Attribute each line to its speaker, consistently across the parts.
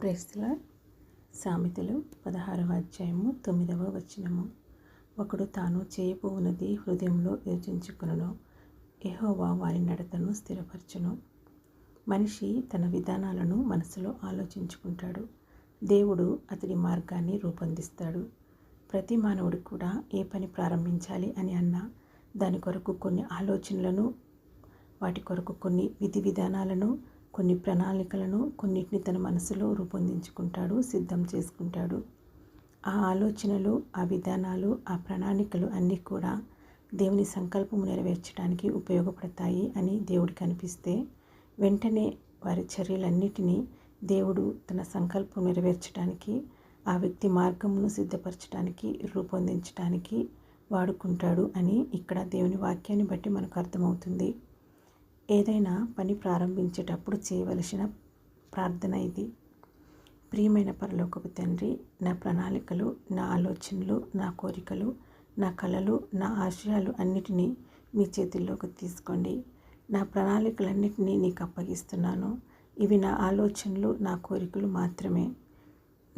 Speaker 1: ప్రేస్తుల సామెతలు పదహారవ అధ్యాయము తొమ్మిదవ వచనము. ఒకడు తాను చేయబోవునది హృదయంలో యోచించుకును ఎహోవా వారి నడతను స్థిరపరచును. మనిషి తన విధానాలను మనసులో ఆలోచించుకుంటాడు. దేవుడు అతడి మార్గాన్ని రూపొందిస్తాడు. ప్రతి మానవుడు కూడా ఏ పని ప్రారంభించాలి అని అన్నా దాని కొరకు కొన్ని ఆలోచనలను వాటి కొరకు కొన్ని విధి విధానాలను కొన్ని ప్రణాళికలను కొన్నిటిని తన మనసులో రూపొందించుకుంటాడు సిద్ధం చేసుకుంటాడు. ఆ ఆలోచనలు ఆ విధానాలు ఆ ప్రణాళికలు అన్నీ కూడా దేవుని సంకల్పము నెరవేర్చడానికి ఉపయోగపడతాయి అని దేవుడికి అనిపిస్తే వెంటనే వారి చర్యలన్నిటినీ దేవుడు తన సంకల్పం నెరవేర్చడానికి ఆ వ్యక్తి మార్గమును సిద్ధపరచడానికి రూపొందించడానికి వాడుకుంటాడు అని ఇక్కడ దేవుని వాక్యాన్ని బట్టి మనకు అర్థమవుతుంది. ఏదైనా పని ప్రారంభించేటప్పుడు చేయవలసిన ప్రార్థన ఇది. ప్రియమైన పరలోకపు తండ్రి నా ప్రణాళికలు నా ఆలోచనలు నా కోరికలు నా కళలు నా ఆశయాలు అన్నిటినీ మీ చేతుల్లోకి తీసుకోండి. నా ప్రణాళికలన్నిటినీ నీకు అప్పగిస్తున్నాను. ఇవి నా ఆలోచనలు నా కోరికలు మాత్రమే.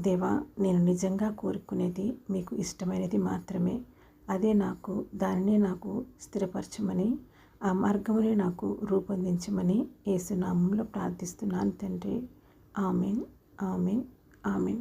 Speaker 1: దేవా నేను నిజంగా కోరుకునేది మీకు ఇష్టమైనది మాత్రమే. అదే నాకు దానినే నాకు స్థిరపరచమని ఆ మార్గమునే నాకు రూపొందించమని ఏసునామంలో ప్రార్థిస్తున్నాను తండ్రి. Amen amen amen.